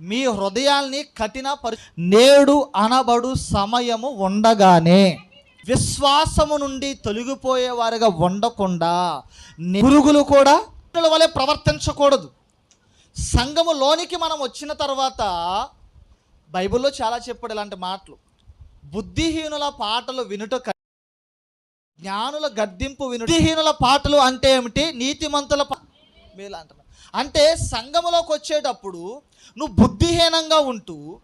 మీ హృదయాల్ని కఠిన పరి నేడు అనబడు సమయము ఉండగానే విశ్వాసము నుండి తొలగిపోయేవారుగా ఉండకుండా పురుగులు కూడా వలె ప్రవర్తించకూడదు. సంఘములోనికి మనం వచ్చిన తర్వాత బైబిల్లో చాలా చెప్పాడు ఇలాంటి మాటలు. బుద్ధిహీనుల పాటలు వినుట జ్ఞానుల గద్దింపు విను బుద్ధిహీనుల పాటలు అంటే ఏమిటి? నీతిమంతుల మేలు అంటారు అంటే సంఘములోకి వచ్చేటప్పుడు నువ్వు బుద్ధిహీనంగా ఉంటూ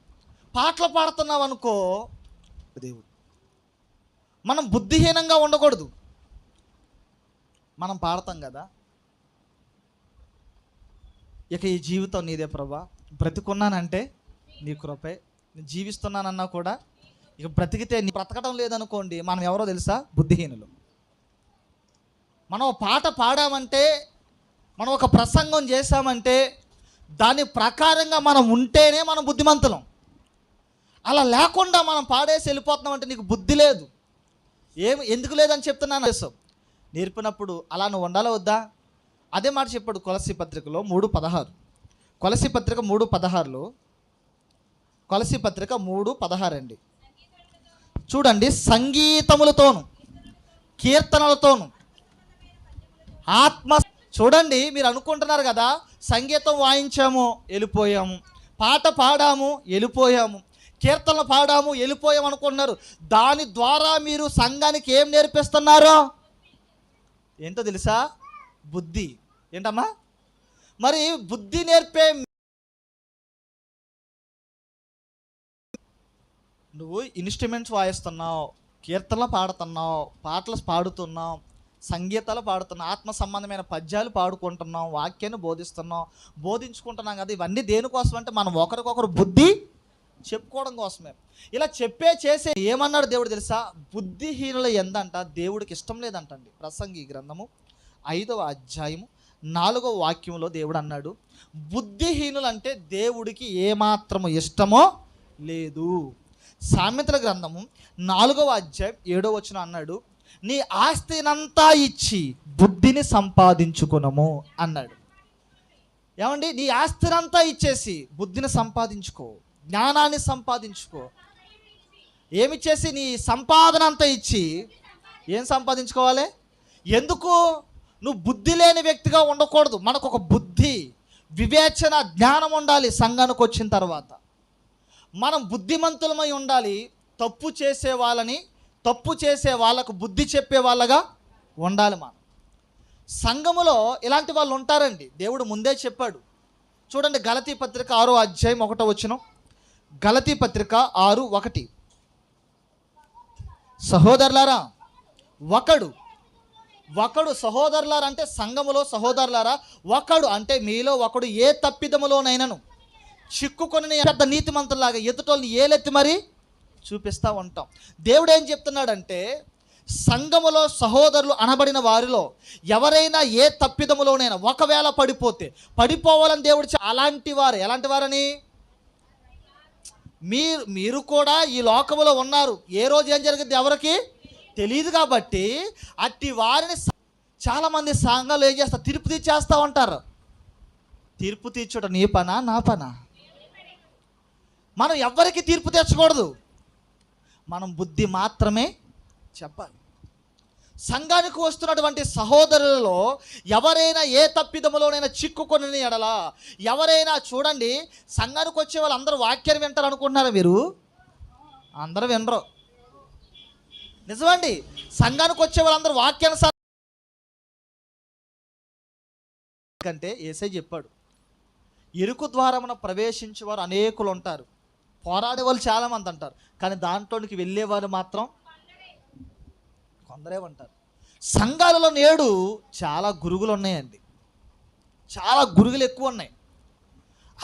పాటలు పాడుతున్నావు అనుకో దేవుడు. మనం బుద్ధిహీనంగా ఉండకూడదు. మనం పాడతాం కదా. ఇక ఈ జీవితం నీదే ప్రభా. బ్రతికున్నానంటే నీ కృపే. నేను జీవిస్తున్నానన్నా కూడా ఇక బ్రతికితే నీ బ్రతకడం లేదనుకోండి మనం ఎవరో తెలుసా? బుద్ధిహీనులు. మనం పాట పాడామంటే మనం ఒక ప్రసంగం చేశామంటే దాని ప్రకారంగా మనం ఉంటేనే మనం బుద్ధిమంతులం. అలా లేకుండా మనం పాడేసి వెళ్ళిపోతున్నామంటే నీకు బుద్ధి లేదు. ఏం ఎందుకు లేదని చెప్తున్నాను? చేస్తాం నేర్పినప్పుడు అలా నువ్వు ఉండాలా వద్దా? అదే మాట చెప్పాడు కొలసి పత్రికలో మూడు పదహారు. కొలసి పత్రిక మూడు పదహారులో కొలసి పత్రిక మూడు పదహారు అండి చూడండి సంగీతములతోను కీర్తనలతోను ఆత్మ చూడండి మీరు అనుకుంటున్నారు కదా సంగీతం వాయించాము వెళ్ళిపోయాము. పాట పాడాము వెళ్ళిపోయాము. కీర్తనలు పాడాము వెళ్ళిపోయాము అనుకుంటున్నారు. దాని ద్వారా మీరు సంఘానికి ఏం నేర్పిస్తున్నారు? ఏంటో తెలుసా? బుద్ధి. ఏంటమ్మా? మరి బుద్ధి నేర్పే నువ్వు ఇన్స్ట్రుమెంట్స్ వాయిస్తున్నావు కీర్తనలు పాడుతున్నావు పాటలు పాడుతున్నావు సంగీతాలు పాడుతున్నాం ఆత్మ సంబంధమైన పద్యాలు పాడుకుంటున్నాం వాక్యాన్ని బోధిస్తున్నాం బోధించుకుంటున్నాం కదా ఇవన్నీ దేనికోసం అంటే మనం ఒకరికొకరు బుద్ధి చెప్పుకోవడం కోసమే. ఇలా చెప్పే చేసే ఏమన్నాడు దేవుడు తెలుసా? బుద్ధిహీనుల ఎందంట దేవుడికి ఇష్టం లేదంటండి. ప్రసంగి గ్రంథము ఐదవ అధ్యాయము నాలుగవ వాక్యంలో దేవుడు అన్నాడు బుద్ధిహీనులు అంటే దేవుడికి ఏమాత్రము ఇష్టమో లేదు. సామెతల గ్రంథము నాలుగవ అధ్యాయం ఏడో వచ్చిన అన్నాడు నీ ఆస్తినంతా ఇచ్చి బుద్ధిని సంపాదించుకునము అన్నాడు. ఏమండి? నీ ఆస్తినంతా ఇచ్చేసి బుద్ధిని సంపాదించుకో జ్ఞానాన్ని సంపాదించుకో. ఏమి చేసి? నీ సంపాదన అంతా ఇచ్చి ఏం సంపాదించుకోవాలి? ఎందుకు? నువ్వు బుద్ధి లేని వ్యక్తిగా ఉండకూడదు. మనకు ఒక బుద్ధి వివేచన జ్ఞానం ఉండాలి సంఘానికి వచ్చిన తర్వాత. మనం బుద్ధిమంతులమై ఉండాలి తప్పు చేసే వాళ్ళని తప్పు చేసే వాళ్ళకు బుద్ధి చెప్పే వాళ్ళగా ఉండాలి మనం. సంఘములో ఇలాంటి వాళ్ళు ఉంటారండి. దేవుడు ముందే చెప్పాడు. చూడండి గలతీ పత్రిక ఆరో అధ్యాయం ఒకటో వచ్చిన గలతీ పత్రిక ఆరు ఒకటి. సహోదరులారా ఒకడు ఒకడు సహోదరులారా అంటే సంఘములో సహోదరులారా ఒకడు అంటే మీలో ఒకడు ఏ తప్పిదములోనైనను చిక్కుకొని పెద్ద నీతిమంతులాగా ఎదుటోళ్ళని ఏలెత్తి మరి చూపిస్తూ ఉంటాం. దేవుడు ఏం చెప్తున్నాడంటే సంఘములో సహోదరులు అనబడిన వారిలో ఎవరైనా ఏ తప్పిదములోనైనా ఒకవేళ పడిపోతే పడిపోవాలని దేవుడు అలాంటి వారు ఎలాంటి వారని? మీరు మీరు కూడా ఈ లోకములో ఉన్నారు. ఏ రోజు ఏం జరిగింది ఎవరికి? తెలియదు కాబట్టి అట్టి వారిని చాలామంది సంఘాలు ఏం చేస్తారు తీర్పు తీర్చేస్తూ ఉంటారు. తీర్పు తీర్చుట నీ పనా నా పనా? మనం ఎవ్వరికి తీర్పు తెచ్చకూడదు మనం బుద్ధి మాత్రమే చెప్పాలి. సంఘానికి వస్తున్నటువంటి సహోదరులలో ఎవరైనా ఏ తప్పిదములోనైనా చిక్కుకొని ఎడలా ఎవరైనా చూడండి సంఘానికి వచ్చే వాళ్ళు అందరూ వాక్యాన్ని వింటారు అనుకుంటున్నారా మీరు? అందరూ వినరు. నిజమండి సంఘానికి వచ్చే వాళ్ళందరూ వాక్యానుసారం కంటే ఏసై చెప్పాడు. ఇరుకు ద్వారమున ప్రవేశించేవారు అనేకులు ఉంటారు. పోరాడే వాళ్ళు చాలామంది అంటారు. కానీ దాంట్లోనికి వెళ్ళేవారు మాత్రం కొందరే ఉంటారు. సంఘాలలో నేడు చాలా గురుగులు ఉన్నాయండి. చాలా గురుగులు ఎక్కువ ఉన్నాయి.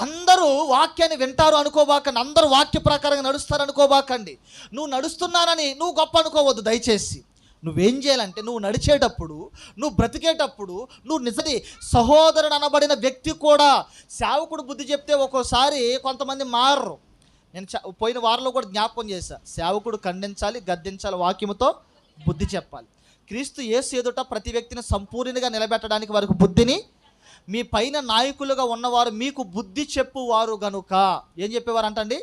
అందరూ వాక్యాన్ని వింటారు అనుకోబాకండి. అందరూ వాక్య ప్రకారంగా నడుస్తారు అనుకోబాకండి. నువ్వు నడుస్తున్నానని నువ్వు గొప్ప అనుకోవద్దు దయచేసి. నువ్వేం చేయాలంటే నువ్వు నడిచేటప్పుడు నువ్వు బ్రతికేటప్పుడు నువ్వు నిజది సహోదరుడు అనబడిన వ్యక్తి కూడా సేవకుడు బుద్ధి చెప్తే ఒక్కోసారి కొంతమంది మారరు. నేను పోయిన వారంలో కూడా జ్ఞాపకం చేశా. సేవకుడు ఖండించాలి గద్దించాలి వాక్యముతో బుద్ధి చెప్పాలి. క్రీస్తు యేసు ఎదుట ప్రతి వ్యక్తిని సంపూర్ణంగా నిలబెట్టడానికి వారికి బుద్ధిని మీ పైన నాయకులుగా ఉన్నవారు మీకు బుద్ధి చెప్పువారు గనుక. ఏం చెప్పేవారు అంటండి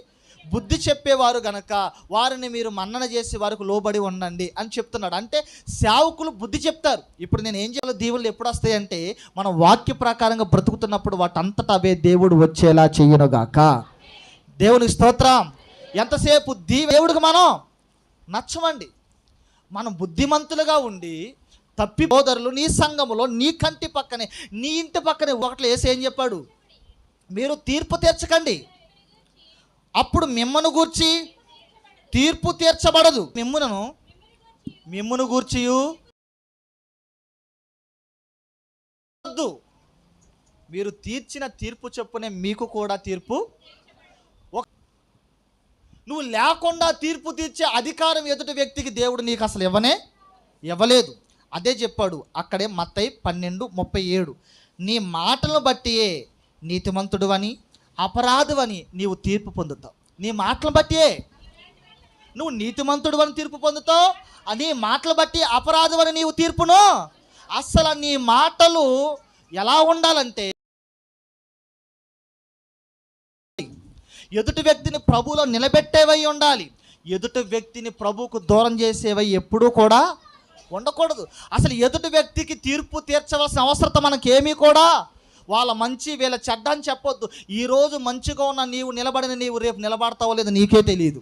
బుద్ధి చెప్పేవారు గనక వారిని మీరు మన్నన చేసి వారికి లోబడి ఉండండి అని చెప్తున్నాడు. అంటే సేవకులు బుద్ధి చెప్తారు. ఇప్పుడు నేను ఏం చేయాలో దీవులు ఎప్పుడు వస్తాయంటే మన వాక్య ప్రకారంగా బ్రతుకుతున్నప్పుడు వాటంతట అవే దేవుడు వచ్చేలా చెయ్యనుగాక దేవునికి స్తోత్రం. ఎంతసేపు దీ దేవుడికి మనం నచ్చమండి. మనం బుద్ధిమంతులుగా ఉండి తప్పి బోధరులు నీ సంఘములో నీ కంటి పక్కనే నీ ఇంటి పక్కనే ఒకటి వేసి ఏం చెప్పాడు? మీరు తీర్పు తీర్చకండి. అప్పుడు మిమ్మను గూర్చి తీర్పు తీర్చబడదు. మిమ్మునను మిమ్మును గూర్చియు మీరు తీర్చిన తీర్పు చెప్పునే మీకు కూడా తీర్పు నువ్వు లేకుండా తీర్పు తీర్చే అధికారం ఎదుటి వ్యక్తికి దేవుడు నీకు అసలు ఇవ్వనే ఇవ్వలేదు. అదే చెప్పాడు అక్కడే మత్తై పన్నెండు ముప్పై ఏడు. నీ మాటలను బట్టియే నీతిమంతుడు అని అపరాధువని నీవు తీర్పు పొందుతావు. నీ మాటలను బట్టియే నువ్వు నీతిమంతుడు అని తీర్పు పొందుతావు. నీ మాటలు బట్టి అపరాధం అని నీవు తీర్పును. అస్సలు నీ మాటలు ఎలా ఉండాలంటే ఎదుటి వ్యక్తిని ప్రభువులో నిలబెట్టేవై ఉండాలి. ఎదుటి వ్యక్తిని ప్రభువుకు దూరం చేసేవై ఎప్పుడూ కూడా ఉండకూడదు. అసలు ఎదుటి వ్యక్తికి తీర్పు తీర్చవలసిన అవసరత మనకేమీ కూడా? వాళ్ళ మంచి వీళ్ళ చెడ్డ అని చెప్పొద్దు. ఈరోజు మంచిగా ఉన్న నీవు నిలబడిన నీవు రేపు నిలబడతావో లేదో నీకే తెలియదు.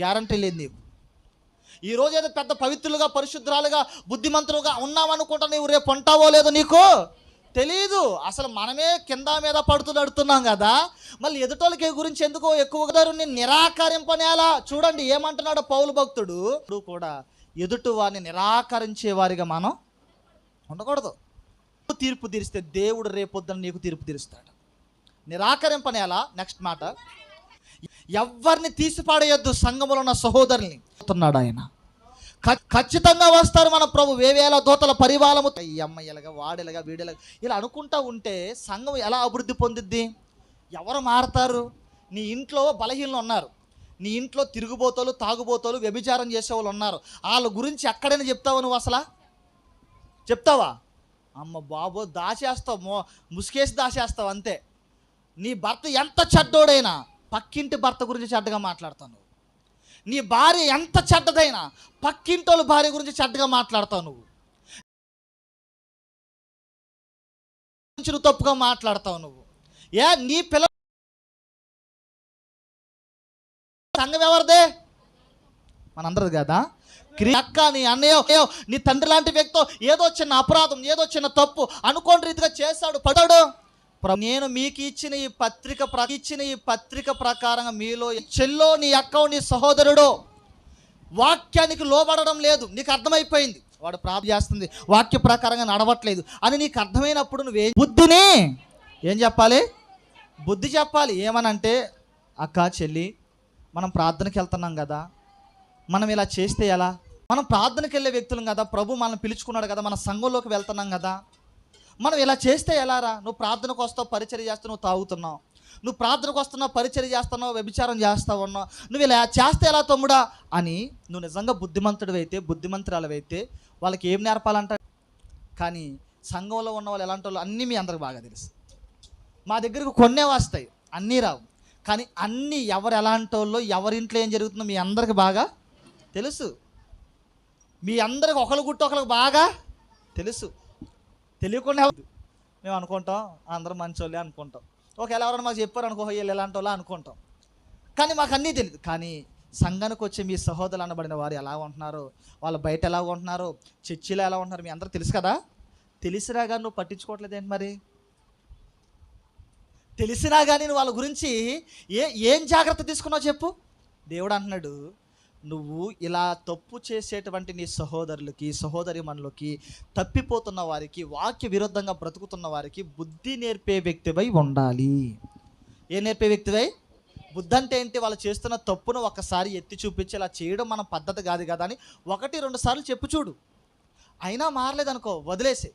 గ్యారంటీ లేదు నీకు. ఈ రోజు ఏదో పెద్ద పవిత్రులుగా పరిశుద్ధురాలుగా బుద్ధిమంతులుగా ఉన్నామనుకుంటా నీవు రేపు ఉంటావో లేదో నీకు తెలీదు. అసలు మనమే కింద మీద పడుతూ నడుతున్నాం కదా. మళ్ళీ ఎదుటోళ్ళకి గురించి ఎందుకో ఎక్కువగా నిరాకరింపనేలా చూడండి ఏమంటున్నాడు పౌలు భక్తుడు. ఇప్పుడు కూడా ఎదుటి వారిని నిరాకరించే వారిగా మనం ఉండకూడదు. తీర్పు తీరిస్తే దేవుడు రేపొద్దున నీకు తీర్పు తీరుస్తాడు. నిరాకరింపనేలా నెక్స్ట్ మాట. ఎవరిని తీసిపాడేయొద్దు సంఘములో ఉన్న సహోదరుని చెప్తున్నాడు ఆయన. ఖచ్చితంగా వస్తారు మన ప్రభు. వేవేల దోతల పరివాలము. ఈ అమ్మాయిలగా వాడేలాగా వీడేలాగా ఇలా అనుకుంటా ఉంటే సంఘం ఎలా అభివృద్ధి పొందిద్ది? ఎవరు మారతారు? నీ ఇంట్లో బలహీనలు ఉన్నారు. నీ ఇంట్లో తిరుగుబోతలు తాగుబోతలు వ్యభిచారం చేసేవాళ్ళు ఉన్నారు. వాళ్ళ గురించి ఎక్కడైనా చెప్తావా నువ్వు అసలా? చెప్తావా? అమ్మ బాబో దాచేస్తావు. మో ముసుకేసి దాచేస్తావు అంతే. నీ భర్త ఎంత చెడ్డోడైనా పక్కింటి భర్త గురించి చెడ్డగా మాట్లాడతావు నీ భార్య ఎంత చెడ్డదైనా పక్కింటోళ్ళ భార్య గురించి చెడ్డగా మాట్లాడతావు నువ్వు. నువ్వు తప్పుగా మాట్లాడతావు నువ్వు. ఏ నీ పిల్ల సంఘం ఎవరిదే? మనందరిది కదా? అక్క నీ అన్నయ్య నీ తండ్రి లాంటి వ్యక్తితో ఏదో చిన్న అపరాధం ఏదో చిన్న తప్పు అనుకోని రీతిగా చేశాడు పడాడు నేను మీకు ఇచ్చిన ఈ పత్రిక ఇచ్చిన ఈ పత్రిక ప్రకారంగా మీలో చెల్లో నీ అక్క నీ సహోదరుడో. వాక్యానికి లోబడడం లేదు. నీకు అర్థమైపోయింది. వాడు ప్రార్థన చేస్తుంది. వాక్య ప్రకారంగా నడవట్లేదు అని నీకు అర్థమైనప్పుడు నువ్వే బుద్ధిని. ఏం చెప్పాలి? బుద్ధి చెప్పాలి. ఏమనంటే అక్క చెల్లి మనం ప్రార్థనకి వెళ్తున్నాం కదా. మనం ఇలా చేస్తే ఎలా? మనం ప్రార్థనకి వెళ్ళే వ్యక్తులం కదా. ప్రభు మనం పిలుచుకున్నాడు కదా. మన సంఘంలోకి వెళ్తున్నాం కదా. మనం ఇలా చేస్తే ఎలారా? నువ్వు ప్రార్థనకు వస్తావు పరిచయం చేస్తావు నువ్వు తాగుతున్నావు. నువ్వు ప్రార్థనకు వస్తున్నావు పరిచయం చేస్తున్నావు వ్యభిచారం చేస్తావు ఉన్నావు నువ్వు ఇలా చేస్తే ఎలా తమ్ముడా? అని నువ్వు నిజంగా బుద్ధిమంతుడు అయితే బుద్ధిమంతురాలవైతే వాళ్ళకి ఏం నేర్పాలంట కానీ సంఘంలో ఉన్న వాళ్ళు ఎలాంటి వాళ్ళు అన్నీ మీ అందరికి బాగా తెలుసు. మా దగ్గరకు కొన్నే వస్తాయి అన్నీ రావు. కానీ అన్నీ ఎవరు ఎలాంటి వాళ్ళు ఎవరింట్లో ఏం జరుగుతుందో మీ అందరికి బాగా తెలుసు. మీ అందరికి ఒకరు గుట్టు ఒకరికి బాగా తెలుసు. తెలియకుండా మేము అనుకుంటాం అందరం మంచోళ్ళే అనుకుంటాం. ఒకవేళ ఎవరైనా మాకు చెప్పారు అనుకో వీళ్ళు ఎలాంటి వాళ్ళు అనుకుంటాం. కానీ మాకు అన్నీ తెలియదు కానీ సంఘానికి వచ్చే మీ సహోదరులు అనబడిన వారు ఎలా ఉంటున్నారు? వాళ్ళు బయట ఎలా ఉంటున్నారు? చర్చిలో ఎలా ఉంటున్నారు? మీ అందరూ తెలుసు కదా? తెలిసినా కానీ నువ్వు పట్టించుకోవట్లేదు ఏంటి మరి? తెలిసినా కానీ నువ్వు వాళ్ళ గురించి ఏ ఏం జాగ్రత్త తీసుకున్నావు చెప్పు? దేవుడు అంటున్నాడు నువ్వు ఇలా తప్పు చేసేటువంటి నీ సహోదరులకి సహోదరిమణులకి తప్పిపోతున్న వారికి వాక్య విరుద్ధంగా బ్రతుకుతున్న వారికి బుద్ధి నేర్పే వ్యక్తివై ఉండాలి. ఏ నేర్పే వ్యక్తివై? బుద్ధి అంటే ఏంటి? వాళ్ళు చేస్తున్న తప్పును ఒకసారి ఎత్తి చూపించి ఇలా చేయడం మన పద్ధతి కాదు కదా అని ఒకటి రెండు సార్లు చెప్పు చూడు. అయినా మారలేదనుకో వదిలేసే.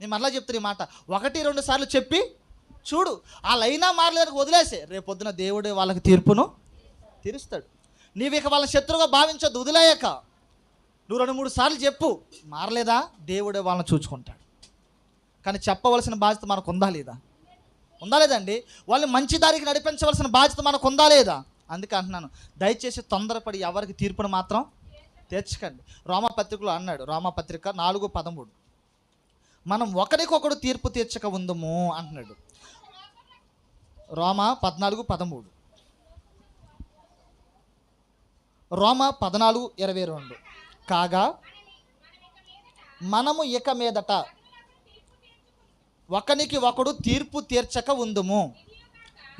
నేను మరలా చెప్తున్నా ఈ మాట. ఒకటి రెండు సార్లు చెప్పి చూడు. వాళ్ళైనా మారలేదనుకో వదిలేసే. రేపొద్దున దేవుడే వాళ్ళకి తీర్పును తీరుస్తాడు. నీవిక వాళ్ళ శత్రువుగా భావించొద్దు వదిలేయక. నువ్వు రెండు మూడు సార్లు చెప్పు మారలేదా? దేవుడే వాళ్ళని చూచుకుంటాడు. కానీ చెప్పవలసిన బాధ్యత మనకు ఉందా లేదా? ఉందా లేదండి వాళ్ళని మంచి దారికి నడిపించవలసిన బాధ్యత మనకు ఉందా లేదా? అందుకే అంటున్నాను దయచేసి తొందరపడి ఎవరికి తీర్పును మాత్రం తీర్చకండి రోమపత్రికలో అన్నాడు రోమపత్రిక నాలుగు పదమూడు. మనం ఒకరికొకడు తీర్పు తీర్చక ఉందము అంటున్నాడు. రోమ పద్నాలుగు పదమూడు. రోమ పద్నాలుగు ఇరవై రెండు. కాగా మనము ఇక మీదట ఒకనికి ఒకడు తీర్పు తీర్చక ఉందుము.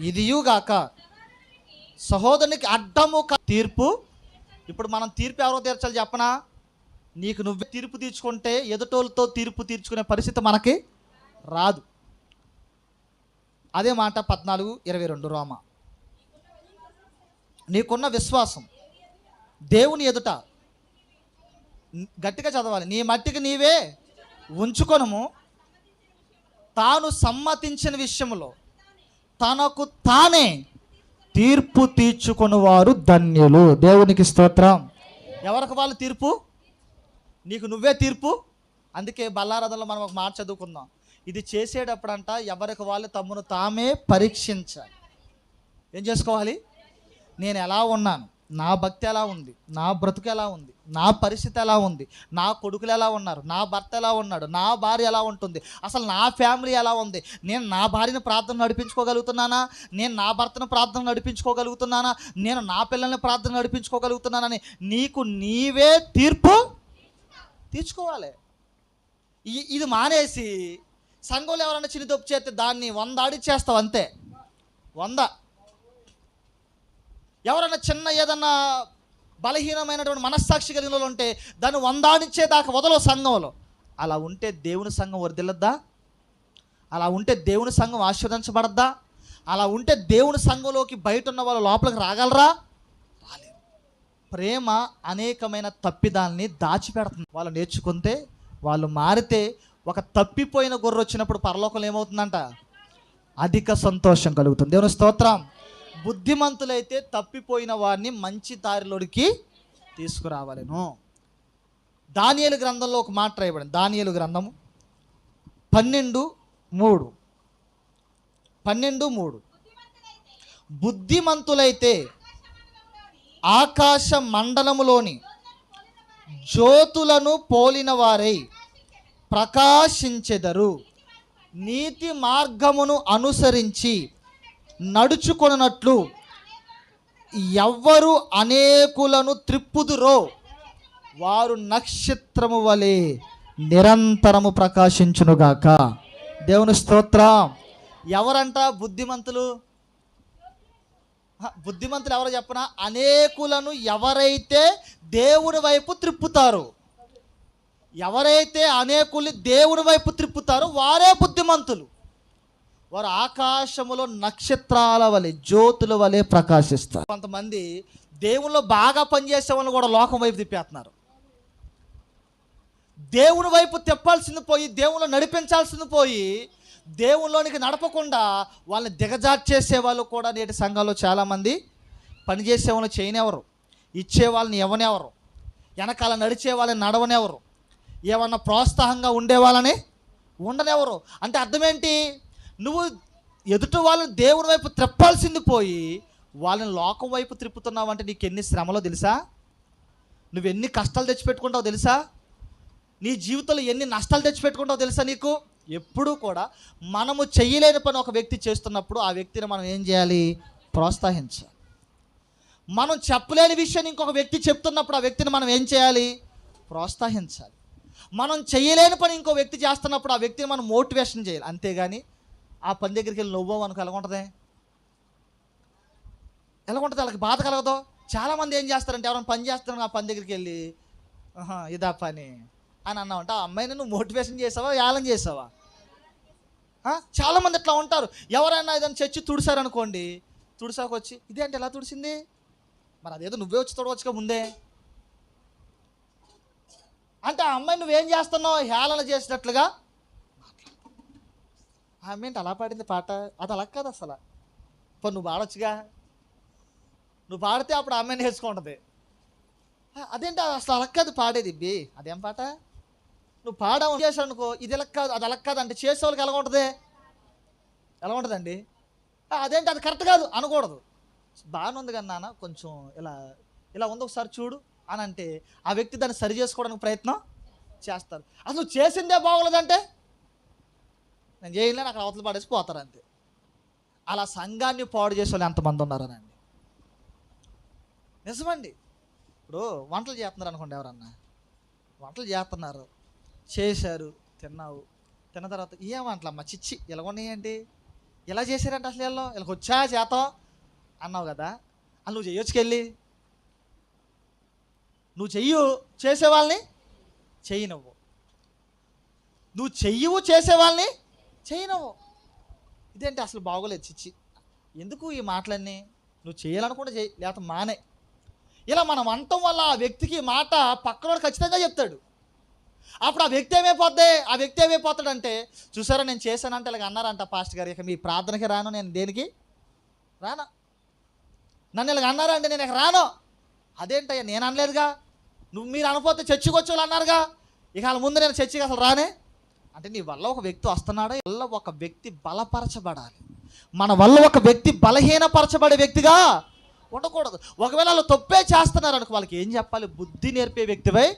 ఇదియుగాక సహోదరునికి అడ్డము తీర్పు. ఇప్పుడు మనం తీర్పు ఎవరో తీర్చాలి చెప్పనా? నీకు నువ్వు తీర్పు తీర్చుకుంటే ఎదుటోళ్ళతో తీర్పు తీర్చుకునే పరిస్థితి మనకి రాదు. అదే మాట పద్నాలుగు ఇరవై రెండు రోమ. నీకున్న విశ్వాసం దేవుని ఎదుట గట్టిగా చదవాలి. నీ మట్టికి నీవే ఉంచుకొనము. తాను సమ్మతించిన విషయంలో తనకు తానే తీర్పు తీర్చుకుని వారు ధన్యులు. దేవునికి స్తోత్రం. ఎవరికి వాళ్ళు తీర్పు? నీకు నువ్వే తీర్పు? అందుకే బల్లారథంలో మనం ఒక మాట చదువుకుందాం. ఇది చేసేటప్పుడంట ఎవరికి వాళ్ళు తమను తామే పరీక్షించాలి. ఏం చేసుకోవాలి? నేను ఎలా ఉన్నాను? నా భక్తి ఎలా ఉంది? నా బ్రతుకు ఎలా ఉంది? నా పరిస్థితి ఎలా ఉంది? నా కొడుకులు ఎలా ఉన్నారు? నా భర్త ఎలా ఉన్నాడు? నా భార్య ఎలా ఉంటుంది? అసలు నా ఫ్యామిలీ ఎలా ఉంది? నేను నా భార్యను ప్రార్థన నడిపించుకోగలుగుతున్నానా? నేను నా భర్తను ప్రార్థన నడిపించుకోగలుగుతున్నానా? నేను నా పిల్లల్ని ప్రార్థన నడిపించుకోగలుగుతున్నానని నీకు నీవే తీర్పు తీర్చుకోవాలి. ఈ- ఇది మానేసి సంఘంలో ఎవరైనా చిన్న తప్పు చేస్తే దాన్ని వంద ఆడి చేస్తావు అంతే. వంద. ఎవరైనా చిన్న ఏదన్నా బలహీనమైనటువంటి మనస్సాక్షి కలిగిన వాళ్ళు ఉంటే దాన్ని వందాడిచ్చేదాకా వదలవు సంఘంలో. అలా ఉంటే దేవుని సంఘం వరదిల్లద్దా అలా ఉంటే దేవుని సంఘం ఆశీర్వదించబడద్దా? అలా ఉంటే దేవుని సంఘంలోకి బయట ఉన్న వాళ్ళు లోపలికి రాగలరా? రాలేరు ప్రేమ అనేకమైన తప్పిదాల్ని దాచిపెడుతుంది. వాళ్ళు నేర్చుకుంటే వాళ్ళు మారితే ఒక తప్పిపోయిన గొర్రె వచ్చినప్పుడు పరలోకంలో ఏమవుతుందంట? అధిక సంతోషం కలుగుతుంది. దేవుని స్తోత్రం. బుద్ధిమంతులైతే తప్పిపోయిన వారిని మంచి దారిలోకి తీసుకురావాలను. దానియలు గ్రంథంలో ఒక మాట రాయబడింది. దానియలు గ్రంథము పన్నెండు మూడు. పన్నెండు మూడు. బుద్ధిమంతులైతే ఆకాశ మండలములోని జ్యోతులను పోలిన వారై ప్రకాశించెదరు. నీతి మార్గమును అనుసరించి నడుచుకున్నట్లు ఎవ్వరు అనేకులను త్రిప్పుదురో వారు నక్షత్రము వలె నిరంతరము ప్రకాశించునుగాక. దేవుని స్తోత్రం. ఎవరంట బుద్ధిమంతులు? బుద్ధిమంతులు ఎవరు చెప్పనా? అనేకులను ఎవరైతే దేవుని వైపు త్రిప్పుతారు ఎవరైతే అనేకుల్ని దేవుని వైపు త్రిప్పుతారో వారే బుద్ధిమంతులు. వారు ఆకాశములో నక్షత్రాల వలె జ్యోతుల వలె ప్రకాశిస్తారు. కొంతమంది దేవుళ్ళు బాగా పనిచేసే వాళ్ళు కూడా లోకం వైపు తిప్పేస్తున్నారు దేవుని వైపు తిప్పాల్సింది పోయి దేవుళ్ళు నడిపించాల్సింది పోయి దేవునిలోనికి నడపకుండా వాళ్ళని దిగజార్చేసే వాళ్ళు కూడా నేటి సంఘంలో చాలామంది పనిచేసే వాళ్ళు చేయనెవరు ఇచ్చే వాళ్ళని ఇవ్వనివ్వరు. వెనకాల నడిచే వాళ్ళని నడవనెవరు ఏమన్నా ప్రోత్సాహంగా ఉండే వాళ్ళని ఉండనివ్వరు. అంటే అర్థం ఏంటి నువ్వు ఎదుట వాళ్ళని దేవుని వైపు త్రిప్పాల్సింది పోయి వాళ్ళని లోకం వైపు త్రిప్పుతున్నావు అంటే నీకు ఎన్ని శ్రమలో తెలుసా? నువ్వు ఎన్ని కష్టాలు తెచ్చిపెట్టుకుంటావు తెలుసా? నీ జీవితంలో ఎన్ని నష్టాలు తెచ్చిపెట్టుకుంటావు తెలుసా నీకు? ఎప్పుడూ కూడా మనము చెయ్యలేని పని ఒక వ్యక్తి చేస్తున్నప్పుడు ఆ వ్యక్తిని మనం ఏం చేయాలి? ప్రోత్సహించాలి. మనం చెప్పలేని విషయాన్ని ఇంకొక వ్యక్తి చెప్తున్నప్పుడు ఆ వ్యక్తిని మనం ఏం చేయాలి? ప్రోత్సహించాలి. మనం చేయలేని పని ఇంకో వ్యక్తి చేస్తున్నప్పుడు ఆ వ్యక్తిని మనం మోటివేషన్ చేయాలి. అంతేగాని ఆ పని దగ్గరికి వెళ్ళి నవ్వు అనుకో ఎలా ఉంటుంది? ఎలా ఉంటుంది? వాళ్ళకి బాధ కలగదు. చాలామంది ఏం చేస్తారంటే ఎవరైనా పని చేస్తారని ఆ పని దగ్గరికి వెళ్ళి ఇదా పని అని అన్నామంటే. ఆ అమ్మాయిని నువ్వు మోటివేషన్ చేసావా యాలం చేసావా? చాలామంది ఇట్లా ఉంటారు. ఎవరైనా ఏదైనా చచ్చి తుడిసారనుకోండి తుడిసాకు వచ్చి ఇదేంటి ఎలా తుడిసింది? మరి అదేదో నువ్వే వచ్చి తుడవచ్చుగా ముందే. అంటే ఆ అమ్మాయి నువ్వేం చేస్తున్నావు? హేళన చేసినట్లుగా ఆ ఏంటి అలా పాడింది పాట? అది అలా కాదు అసలు. ఇప్పుడు నువ్వు పాడొచ్చుగా? నువ్వు పాడితే అప్పుడు ఆ నేర్చుకుంటుంది. అదేంటి అసలు అలా కాదు పాడేది? బి అదేం పాట? నువ్వు పాడవు చేశావు అనుకో ఇది ఎలా కాదు అది అలా కాదు అంటే చేసే వాళ్ళకి ఎలా ఉంటుంది? ఎలా ఉంటుందండి? అదేంటి అది కరెక్ట్ కాదు అనకూడదు. బాగానే ఉంది కానీ నాన్న కొంచెం ఇలా ఇలా ఉంది ఒకసారి చూడు అని అంటే ఆ వ్యక్తి దాన్ని సరి చేసుకోవడానికి ప్రయత్నం చేస్తారు. అసలు నువ్వు చేసిందే బాగోలేదంటే? నేను చేయలేను అక్కడ అవతల పడేసి పోతారు అంతే. అలా సంఘాన్ని పాడు చేసే వాళ్ళు ఎంతమంది ఉన్నారనండి. నిజమండి. ఇప్పుడు వంటలు చేస్తున్నారు అనుకోండి ఎవరన్నా. వంటలు చేస్తున్నారు. చేశారు తిన్నావు. తిన్న తర్వాత ఏం వంటలమ్మా? చిచ్చి ఇలా ఉన్నాయండి. ఇలా చేశారంట అసలు వీళ్ళు. వీళ్ళకి వచ్చా చేతం అన్నావు కదా. అది నువ్వు చేయొచ్చుకెళ్ళి నువ్వు చెయ్యు చేసేవాళ్ళని చెయ్యి నువ్వు. నువ్వు చెయ్యవు చేసేవాళ్ళని చేయనవు. ఇదేంటి అసలు బాగోలేదు చిచ్చి? ఎందుకు ఈ మాటలన్నీ? నువ్వు చేయాలనుకుంటే చెయ్యి లేకపోతే మానే. ఇలా మనం అంటం వల్ల ఆ వ్యక్తికి ఈ మాట పక్కనోడు ఖచ్చితంగా చెప్తాడు. అప్పుడు ఆ వ్యక్తి ఏమైపోద్ది? ఆ వ్యక్తి ఏమైపోతాడంటే చూసారా నేను చేశానంటే ఇలాగ అన్నారంట పాస్ట్ గారు ఇక మీ ప్రార్థనకి రాను నేను దేనికి? రానా. నన్ను ఇలాగ అన్నారా అంటే నేను ఇక రాను. అదేంటయ్యా నేను అనలేదుగా? నువ్వు మీరు అనపోతే చర్చికి వచ్చేవాళ్ళు అన్నారుగా? ఇక ముందు నేను చర్చికి అసలు రానే అంటే నీ వల్ల ఒక వ్యక్తి వస్తున్నాడు? వల్ల ఒక వ్యక్తి బలపరచబడాలి. మన వల్ల ఒక వ్యక్తి బలహీనపరచబడే వ్యక్తిగా ఉండకూడదు. ఒకవేళ వాళ్ళు తప్పే చేస్తున్నారు అనుకో వాళ్ళకి ఏం చెప్పాలి? బుద్ధి నేర్పే వ్యక్తివై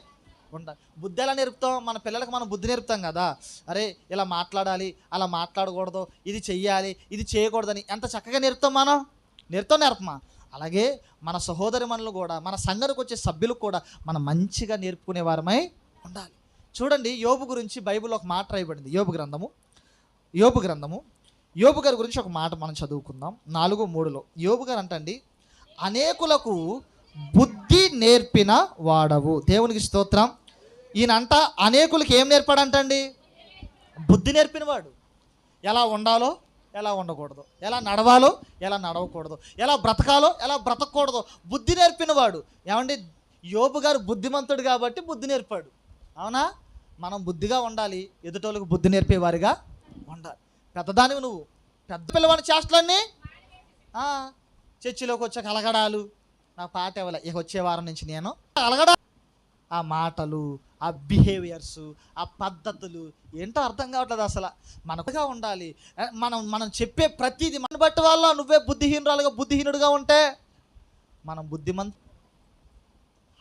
ఉండాలి. బుద్ధి ఎలా నేర్పుతాం? మన పిల్లలకు మనం బుద్ధి నేర్పుతాం కదా. అరే ఇలా మాట్లాడాలి అలా మాట్లాడకూడదు ఇది చెయ్యాలి ఇది చేయకూడదని ఎంత చక్కగా నేర్పుతాం మనం? నేర్పుతాం నేర్పమా? అలాగే మన సహోదరి మనలు కూడా మన సంఘానికి వచ్చే సభ్యులకు కూడా మనం మంచిగా నేర్పుకునే వారమై ఉండాలి. చూడండి యోబు గురించి బైబిల్లో ఒక మాట రాయబడింది. యోబు గ్రంథము. యోబు గ్రంథము. యోబు గారి గురించి ఒక మాట మనం చదువుకుందాం. నాలుగు మూడులో. యోబు గారు అంటండి అనేకులకు బుద్ధి నేర్పిన వాడవు. దేవునికి స్తోత్రం. ఈయనంట అనేకులకి ఏం నేర్పాడంటండి బుద్ధి నేర్పినవాడు ఎలా ఉండాలో ఎలా ఉండకూడదు. ఎలా నడవాలో ఎలా నడవకూడదు. ఎలా బ్రతకాలో ఎలా బ్రతకూడదు. బుద్ధి నేర్పినవాడు ఏమండి? యోబు గారు బుద్ధిమంతుడు కాబట్టి బుద్ధి నేర్పాడు. అవునా? మనం బుద్ధిగా ఉండాలి ఎదుటోళ్ళకు బుద్ధి నేర్పేవారిగా ఉండాలి. పెద్దదానివి నువ్వు. పెద్ద పిల్లవాడి చేష్టలన్నీ చర్చిలోకి వచ్చే కలగడాలు. నా పాట ఇవ్వలే. ఇక వచ్చే వారం నుంచి నేను అలగడా ఆ మాటలు ఆ బిహేవియర్స్ ఆ పద్ధతులు ఏంటో అర్థం కావట్లేదు అసలు. మనకుగా ఉండాలి. మనం మనం చెప్పే ప్రతిదీ మన బట్టి వల్ల నువ్వే బుద్ధిహీనురాలుగా బుద్ధిహీనుడుగా ఉంటే మనం బుద్ధిమంత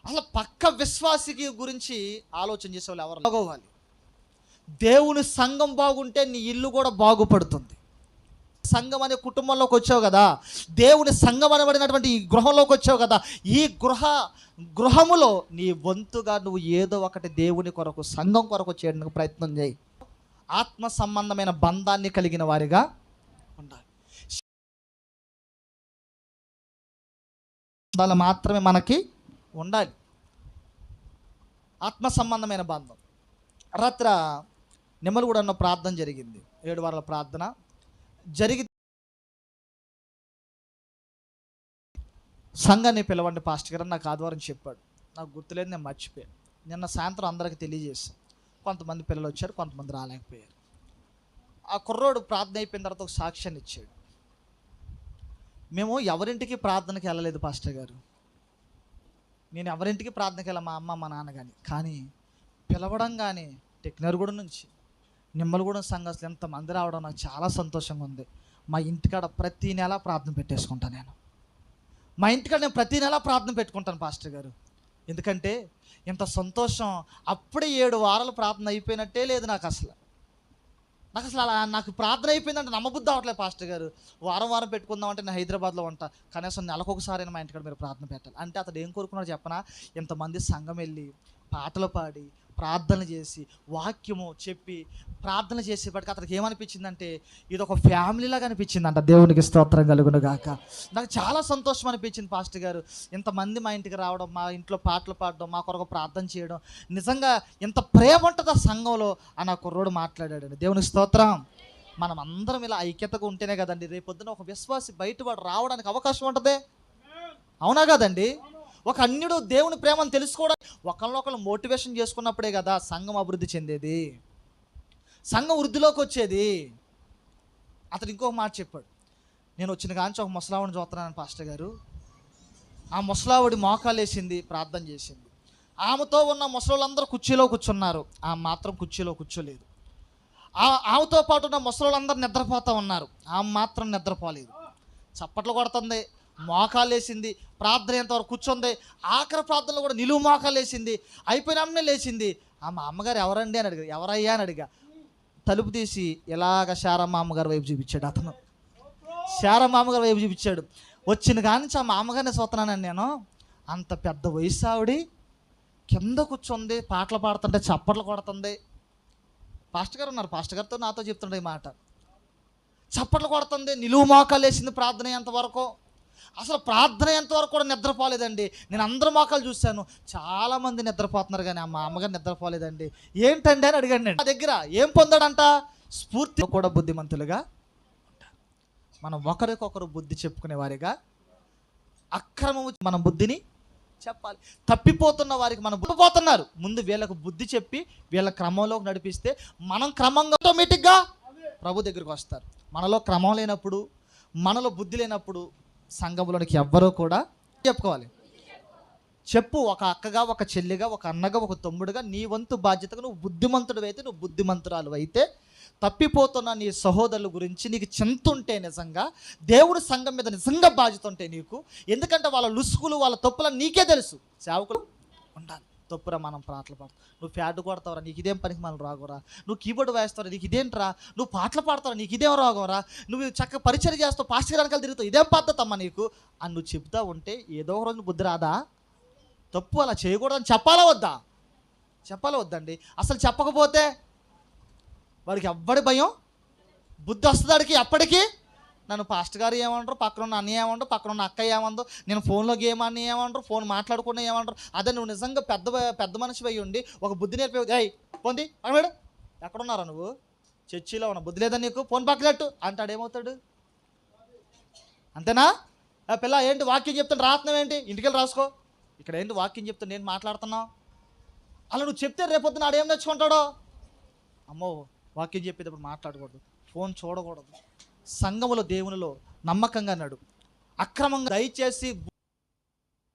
అసలు పక్క విశ్వాసికి గురించి ఆలోచన చేసే వాళ్ళు ఎవరు బాగోవాలి. దేవుని సంఘం బాగుంటే నీ ఇల్లు కూడా బాగుపడుతుంది. సంఘం అనే కుటుంబంలోకి వచ్చావు కదా దేవుని సంఘం అనబడినటువంటి ఈ గృహంలోకి వచ్చావు కదా ఈ గృహ గృహములో నీ వంతుగా నువ్వు ఏదో ఒకటి దేవుని కొరకు సంఘం కొరకు చేయడానికి ప్రయత్నం చేయి. ఆత్మ సంబంధమైన బంధాన్ని కలిగిన వారిగా ఉండాలి. మాత్రమే మనకి ఉండాలి. ఆత్మ సంబంధమైన బంధం. రాత్ర నిమ్మలగూడన్న ప్రార్థన జరిగింది. ఏడు వారాల ప్రార్థన జరిగి సంఘాన్ని పిలవండి పాస్టర్ గారు నాకు ఆదివారం చెప్పాడు. నాకు గుర్తులేదు నేను మర్చిపోయాను. నిన్న సాయంత్రం అందరికి తెలియజేశాను. కొంతమంది పిల్లలు వచ్చారు కొంతమంది రాలేకపోయారు. ఆ కుర్రోడు ప్రార్థన అయిపోయిన తర్వాత ఒక సాక్ష్యాన్ని ఇచ్చాడు. మేము ఎవరింటికి ప్రార్థనకి వెళ్ళలేదు పాస్టర్ గారు? నేను ఎవరింటికి ప్రార్థనకి వెళ్ళా మా అమ్మ మా నాన్న కానీ కానీ పిలవడం కానీ టెక్నర్గూడెం నుంచి నిమ్మలగూడెం సంఘాలు ఎంతమంది రావడం నాకు చాలా సంతోషంగా ఉంది. మా ఇంటికాడ ప్రతి నెల ప్రార్థన పెట్టేసుకుంటాను నేను. మా ఇంటికాడ నేను ప్రతి నెల ప్రార్థన పెట్టుకుంటాను పాస్టర్ గారు. ఎందుకంటే ఇంత సంతోషం అప్పుడే ఏడు వారాలు ప్రార్థన అయిపోయినట్టే లేదు నాకు అసలు. నాకు అసలు అలా నాకు ప్రార్థన అయిపోయిందంటే నమ్మబుద్ధి అవ్వట్లేదు పాస్టర్ గారు. వారం వారం పెట్టుకుందాం అంటే నేను హైదరాబాద్లో ఉంటా. కనీసం నెలకొకసారి మా ఇంటికాడ మీరు ప్రార్థన పెట్టాలి. అంటే అతడు ఏం కోరుకున్నాడు చెప్పనా? ఇంతమంది సంఘం వెళ్ళి పాటలు పాడి ప్రార్థన చేసి వాక్యము చెప్పి ప్రార్థన చేసేపటికి అతనికి ఏమనిపించిందంటే ఇది ఒక ఫ్యామిలీలాగా అనిపించిందంట. దేవునికి స్తోత్రం కలుగును గాక. నాకు చాలా సంతోషం అనిపించింది పాస్టర్ గారు. ఇంతమంది మా ఇంటికి రావడం మా ఇంట్లో పాటలు పాడడం మా కొరకు ప్రార్థన చేయడం నిజంగా ఇంత ప్రేమ ఉంటుంది ఆ సంఘంలో అని ఆ కుర్రోడు మాట్లాడాడు దేవునికి స్తోత్రం. మనం అందరం ఇలా ఐక్యతగా ఉంటేనే కదండి రేపొద్దున ఒక విశ్వాసి బయటపడి రావడానికి అవకాశం ఉంటుంది. అవునా కదండి? ఒక అన్యుడు దేవుని ప్రేమను తెలుసుకోవడం ఒకళ్ళొకళ్ళు మోటివేషన్ చేసుకున్నప్పుడే కదా సంఘం అభివృద్ధి చెందేది. సంఘం వృద్ధిలోకి వచ్చేది. అతను ఇంకొక మాట చెప్పాడు. నేను వచ్చిన కాంచి ఒక ముసలావుడిని చూస్తున్నాను పాస్టర్ గారు. ఆ ముసలావుడి మోకాలు వేసింది ప్రార్థన చేసింది. ఆమెతో ఉన్న ముసలోళ్ళందరూ కుర్చీలో కూర్చున్నారు. ఆమె మాత్రం కుర్చీలో కూర్చోలేదు. ఆ ఆమెతో పాటు ఉన్న ముసలోళ్ళందరూ నిద్రపోతూ ఉన్నారు. ఆమె మాత్రం నిద్రపోలేదు. చప్పట్లు కొడుతుంది. మోకాలు వేసింది ప్రార్థన ఎంతవరకు కూర్చుంది? ఆఖరి ప్రార్థనలో కూడా నిలువు మోకాలు వేసింది లేచింది. ఆమె అమ్మగారు ఎవరండి అని అడిగారు ఎవరయ్యా అని అడిగా. తలుపు తీసి ఇలాగ శారమ్మ అమ్మగారి వైపు చూపించాడు అతను. శారమ్మ అమ్మగారి వైపు చూపించాడు. వచ్చిన కానించి ఆ మా అమ్మగారిని చూస్తున్నానండి నేను. అంత పెద్ద వయసు ఆవిడి. కింద కూర్చుంది పాటలు పాడుతుంటే చప్పట్లు కొడుతుంది. పాస్టర్ గారు ఉన్నారు. పాస్టర్ గారితో నాతో చెప్తుండే ఈ మాట. చప్పట్లు కొడుతుంది నిలువు మోకాలు వేసింది ప్రార్థన ఎంతవరకు? అసలు ప్రార్థన ఎంతవరకు కూడా నిద్రపోలేదండి. నేను అందరి మోకాలు చూశాను. చాలామంది నిద్రపోతున్నారు కానీ ఆ మా అమ్మగారు నిద్రపోలేదండి. ఏంటండి అని అడిగాను నేను. నా దగ్గర ఏం పొందాడంట? స్ఫూర్తి కూడా బుద్ధిమంతులుగా మనం ఒకరికొకరు బుద్ధి చెప్పుకునే వారిగా అక్రమము మన బుద్ధిని చెప్పాలి. తప్పిపోతున్న వారికి మనం పోతున్నారు ముందు వీళ్ళకు బుద్ధి చెప్పి వీళ్ళ క్రమంలోకి నడిపిస్తే మనం క్రమంగా ఆటోమేటిక్గా ప్రభు దగ్గరికి వస్తారు. మనలో క్రమం లేనప్పుడు మనలో బుద్ధి లేనప్పుడు సంఘంలోనికి ఎవ్వరూ కూడా చెప్పుకోవాలి. చెప్పు ఒక అక్కగా ఒక చెల్లిగా ఒక అన్నగా ఒక తమ్ముడుగా నీ వంతు బాధ్యతగా నువ్వు బుద్ధిమంతుడు అయితే నువ్వు బుద్ధిమంతురాలు అయితే తప్పిపోతున్న నీ సహోదరుల గురించి నీకు చింత ఉంటే నిజంగా దేవుడు సంఘం మీద నిజంగా బాధ్యత ఉంటే నీకు ఎందుకంటే వాళ్ళ లుసుకులు వాళ్ళ తప్పులు నీకే తెలుసు. సేవకులు ఉండాలి. తప్పురా మనం పాటలు పాడతాం. నువ్వు ఫ్యాడ్ కొడతావురా నీకు ఇదేం పనికి మనం రాగురా నువ్వు కీబోర్డ్ వేస్తావురా నీకు ఇదేంట్రా? నువ్వు పాటలు పాడతావురా నీకు ఇదేం రాగోరా? నువ్వు చక్కగా పరిచయం చేస్తావు పాస్టర్ వెనకాల తిరుగుతావు ఇదేం పద్ధతి అమ్మా నీకు? అని నువ్వు చెప్తా ఉంటే ఏదో ఒక రోజు బుద్ధి రాదా? తప్పు అలా చేయకూడదని చెప్పాలా వద్దా? చెప్పాలా వద్దండి. అసలు చెప్పకపోతే వాడికి ఎవ్వడి భయం? బుద్ధి వస్తుంది వాడికి ఎప్పటికీ? నన్ను పాస్టర్ గారు ఏమంటారు? పక్కన ఉన్న అన్నయ్య ఏమంటారు? పక్కన ఉన్న అక్క ఏమందో నేను ఫోన్లో గేమ్ అన్నీ ఏమంటారు? ఫోన్ మాట్లాడుకున్నా ఏమంటారు? అదే నువ్వు నిజంగా పెద్ద పెద్ద మనిషి అయి ఉండి ఒక బుద్ధి నేర్పే అయ్యి పోంది అన్నాడు ఎక్కడున్నారా నువ్వు? చర్చిలో ఉన్న. బుద్ధి లేదా నీకు? ఫోన్ పక్కనట్టు అంటాడు ఏమవుతాడు? అంతేనా? పిల్ల ఏంటి వాక్యం చెప్తాను రాత్నం ఏంటి? ఇంటికెళ్ళి రాసుకో. ఇక్కడ ఏంటి వాక్యం చెప్తాను నేను మాట్లాడుతున్నావు? అలా నువ్వు చెప్తే రేపొద్దున ఆడేం నేర్చుకుంటాడో? అమ్మో వాక్యం చెప్పేటప్పుడు మాట్లాడకూడదు. ఫోన్ చూడకూడదు. సంఘములో దేవునిలో నమ్మకంగా నడు. అక్రమంగా దయచేసి